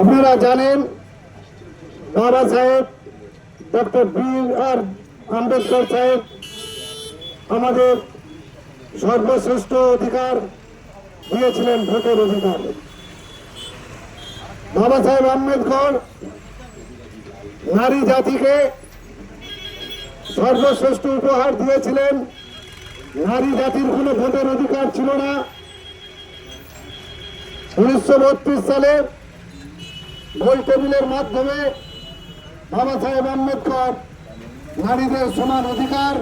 আপনারা জানেন, বাবা সাহেব, ডক্টর বি আর আম্বেদকর সাহেব আমাদের সর্বশ্রেষ্ঠ অধিকার দিয়েছিলেন ভোটের অধিকার। বাবা সাহেব আম্বেদকর নারী জাতিকে সর্বশ্রেষ্ঠ উপহার দিয়েছিলেন। নারী জাতির কোনো ভোটের অধিকার ছিল না। উনিশশো বত্রিশ সালে গোল টেবিলের মাধ্যমে বাবা সাহেব আম্বেদকর নারীদের সমান অধিকার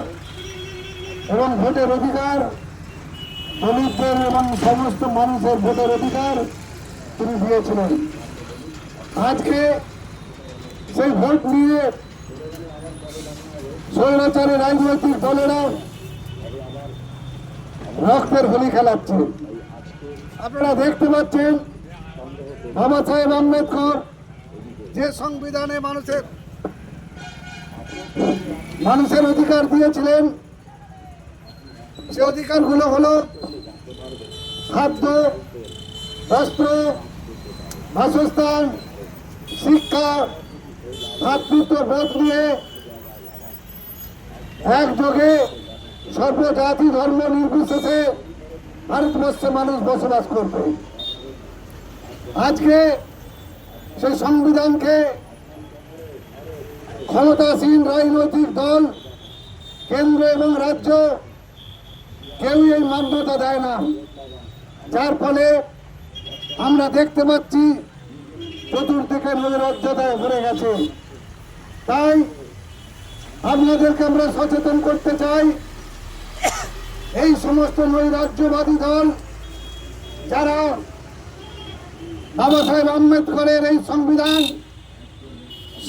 এবং ভোটের অধিকার, দলিতদের এবং সমস্ত মানুষের ভোটের অধিকার তিনি দিয়েছিলেন। আজকে সেই ভোট নিয়ে স্বৈরাচারী রাজনৈতিক দলেরা রক্তের হোলি খেলাচ্ছে। আপনারা দেখতে পাচ্ছেন বাবা সাহেব আম্বেদকর, যে সংবিধানে মানুষের মানুষের অধিকার দিয়েছিলেন, সে অধিকারগুলো হলো খাদ্য, বস্ত্র, বাসস্থান, শিক্ষা, ভাতৃত্ব বোধ নিয়ে একযোগে সর্বজাতি ধর্ম নির্বিশেষে ভারতবর্ষে মানুষ বসবাস করবে। আজকে সেই সংবিধানকে ক্ষমতাসীন রাজনৈতিক দল, কেন্দ্র এবং রাজ্য কেউই এই মান্যতা দেয় না। যার ফলে আমরা দেখতে পাচ্ছি, চতুর্দিকে নৈরাজ্যতায় ভরে গেছে। তাই আপনাদেরকে আমরা সচেতন করতে চাই এই সমস্ত নৈরাজ্যবাদী দল, যারা বাবা সাহেব আম্বেদকরের এই সংবিধান,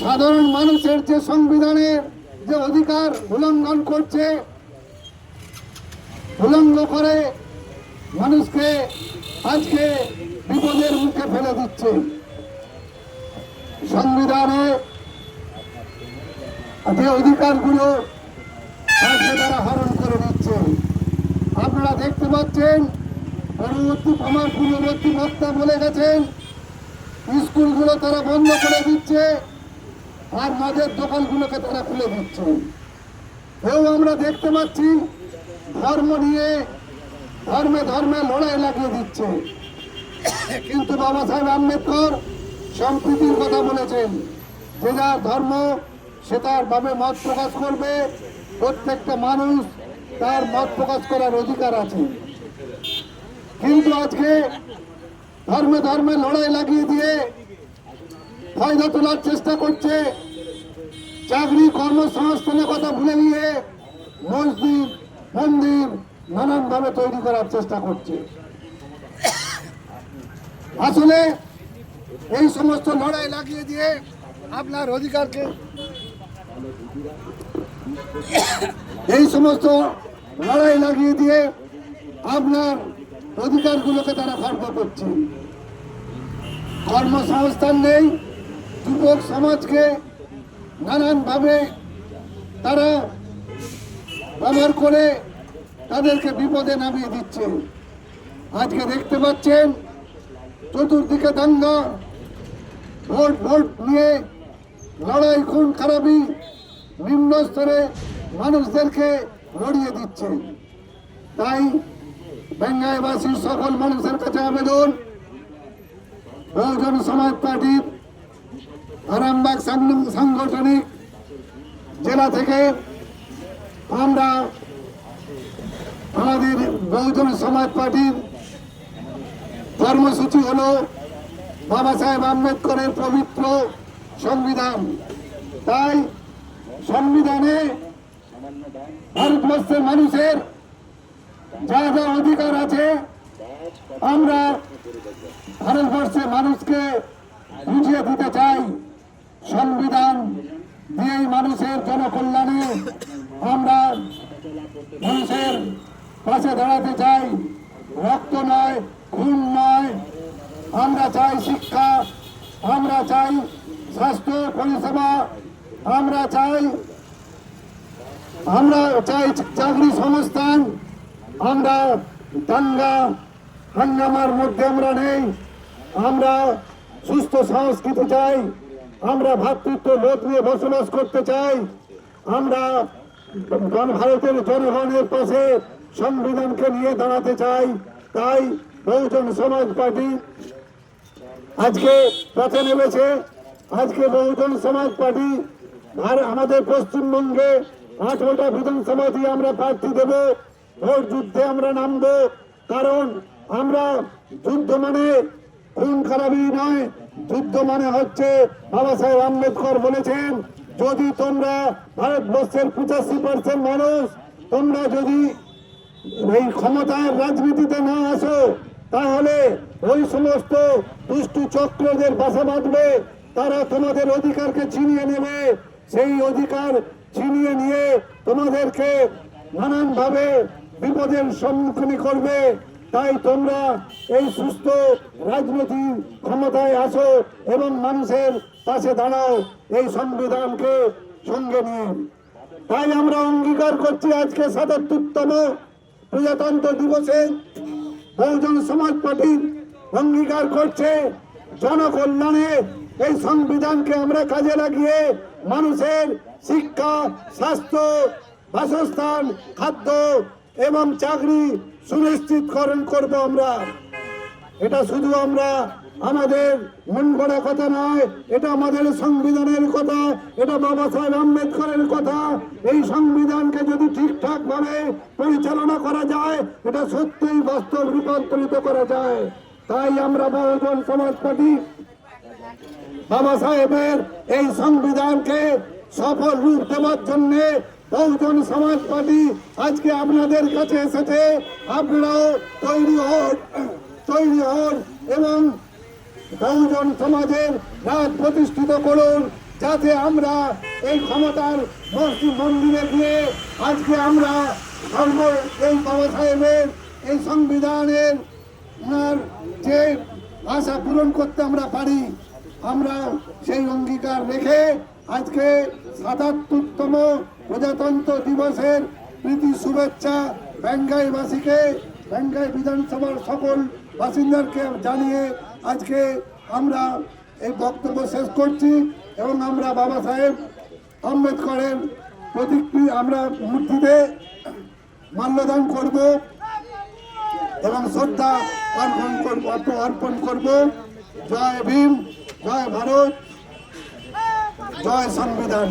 সাধারণ মানুষের যে সংবিধানের যে অধিকার উল্লঙ্ঘন করছে উল্লঙ্ঘ করে মানুষকে আজকে বিপদের মুখে ফেলে দিচ্ছে। সংবিধানে যে অধিকারগুলো আজকে তারা হরণ করে দিচ্ছে। আপনারা দেখতে পাচ্ছেন, পরবর্তী আমার পূর্ববর্তী বক্তা বলে গেছেন, স্কুলগুলো তারা বন্ধ করে দিচ্ছে, আর মদের দোকানগুলোকে তারা খুলে দিচ্ছে। এও আমরা দেখতে পাচ্ছি, ধর্ম নিয়ে ধর্মে ধর্মে লড়াই লাগিয়ে দিচ্ছে। কিন্তু বাবা সাহেব আম্বেদকর সম্প্রীতির কথা বলেছেন, যে যার ধর্ম, সে তার ভাবে মত প্রকাশ করবে, প্রত্যেকটা মানুষ তার মত প্রকাশ করার অধিকার আছে। কিন্তু আজকে ধর্মে ধর্মে লড়াই লাগিয়ে দিয়ে ফায়দা তোলার চেষ্টা করছে, চাকরি, কর্মসংস্থানের কথা ভুলে গিয়ে মসজিদ, মন্দির নানানভাবে তৈরি করার চেষ্টা করছে। আসলে এই সমস্ত লড়াই লাগিয়ে দিয়ে আপনার অধিকারকে এই সমস্ত লড়াই লাগিয়ে দিয়ে আপনার অধিকারগুলোকে তারা খর্ব করছে। কর্মসংস্থান নেই, যুবক সমাজকে নানানভাবে তারা ব্যবহার করে তাদেরকে বিপদে নামিয়ে দিচ্ছে। আজকে দেখতে পাচ্ছেন, চতুর্দিকে দাঙ্গা ভোট ভোট নিয়ে লড়াই, খুন, খারাপি নিম্ন স্তরে মানুষদেরকে লড়িয়ে দিচ্ছে। তাই বেঙ্গাইবাসীর সকল মানুষের কাছে আবেদন। বহুজন সমাজ পার্টির আরামবাগ সাংগঠনিক জেলা থেকে আমরা আমাদের বহুজন সমাজ পার্টির কর্মসূচি হলো বাবা সাহেব আম্বেদকরের পবিত্র সংবিধান। তাই সংবিধানে ভারতবর্ষের মানুষের যা যা অধিকার আছে, আমরা ভারতবর্ষের মানুষকে বুঝিয়ে দিতে চাই। সংবিধান দিয়েই মানুষের জনকল্যাণে আমরা মানুষের পাশে দাঁড়াতে চাই। রক্ত নয় খুন নয়, আমরা চাই শিক্ষা, আমরা চাই স্বাস্থ্য, পরিষেবা আমরা চাই আমরা চাই চাকরি সংস্থান, আমরা দাঙ্গা হাঙ্গামার মধ্যে আমরা নেই, আমরা সুস্থ সংস্কৃতি চাই, আমরা ভাতৃত্ব বোধ নিয়ে বসবাস করতে চাই, আমরা ভারতের জনগণের পাশে সংবিধানকে নিয়ে দাঁড়াতে চাই, তাই বহুজন সমাজ পার্টি আজকে পথে নেমেছে, আজকে বহুজন সমাজ পার্টি আর আমাদের পশ্চিমবঙ্গে আঠারোটা বিধানসভা দিয়ে আমরা প্রার্থী দেব, ভোট যুদ্ধে আমরা নামবো, কারণ আমরা যুদ্ধ মানে খুন খারাপি নয়, যুদ্ধ মানে হচ্ছে বাবা সাহেব আম্বেদকর বলেছেন, যদি তোমরা ভারতবর্ষের পঁচাশি পার্সেন্ট মানুষ, তোমরা যদি এই ক্ষমতার রাজনীতিতে না আসো, তাহলে ওই সমস্ত দুষ্টু চক্রদের বাসা বাঁধবে, তারা তোমাদের অধিকারকে ছিনিয়ে নেবে। সেই অধিকার ছিনিয়ে নিয়ে তোমাদেরকে নানানভাবে বিপদের সম্মুখীন করবে। তাই তোমরা এই সুস্থ রাজনীতি ক্ষমতায় আসো এবং মানুষের পাশে দাঁড়াও, এই সংবিধানকে সঙ্গে নিয়ে। তাই আমরা অঙ্গীকার করছি আজকে সাতাত্তরতম প্রজাতন্ত্র দিবসে। বহুজন সমাজ পার্টি অঙ্গীকার করছে জনকল্যাণে এই সংবিধানকে আমরা কাজে লাগিয়ে মানুষের শিক্ষা, স্বাস্থ্য, বাসস্থান, খাদ্য এবং চাকরি সুনিশ্চিতকরণ করব আমরা। এটা শুধু আমরা আমাদের মন গড়া কথা নয়, এটা আমাদের সংবিধানের কথা, এটা বাবা সাহেব আম্বেদকরের কথা। এই সংবিধানকে যদি ঠিকঠাক ভাবে পরিচালনা করা যায়, এটা সত্যিই বাস্তব রূপান্তরিত করা যায়। তাই আমরা বহুজন সমাজ পার্টি বাবা সাহেবের এই সংবিধানকে সফল রূপ দেওয়ার জন্য বহুজন সমাজ পার্টি আজকে আপনাদের কাছে এসেছে। আপনারাও তৈরি হন তৈরি হন এবং বহুজন সমাজের রাত প্রতিষ্ঠিত করুন যাতে আমরা এই ক্ষমতার মসজিদ মন্দিরে গিয়ে আজকে আমরা সর্ব এই বাবা সাহেবের এই সংবিধানের যে আশা পূরণ করতে আমরা পারি। আমরা সেই অঙ্গীকার রেখে আজকে সাতাত্তরতম প্রজাতন্ত্র দিবসের প্রীতি শুভেচ্ছা ব্যাঙ্গাইবাসীকে ব্যাঙ্গাই বিধানসভার সকল বাসিন্দাকে জানিয়ে আজকে আমরা এই বক্তব্য শেষ করছি এবং আমরা বাবা সাহেব আম্বেদকরের প্রতিকৃতি আমরা মূর্তিতে মাল্যদান করব এবং শ্রদ্ধা অর্পণ করব অর্পণ করব। জয় ভীম জয় ভারত জয় সংবিধান।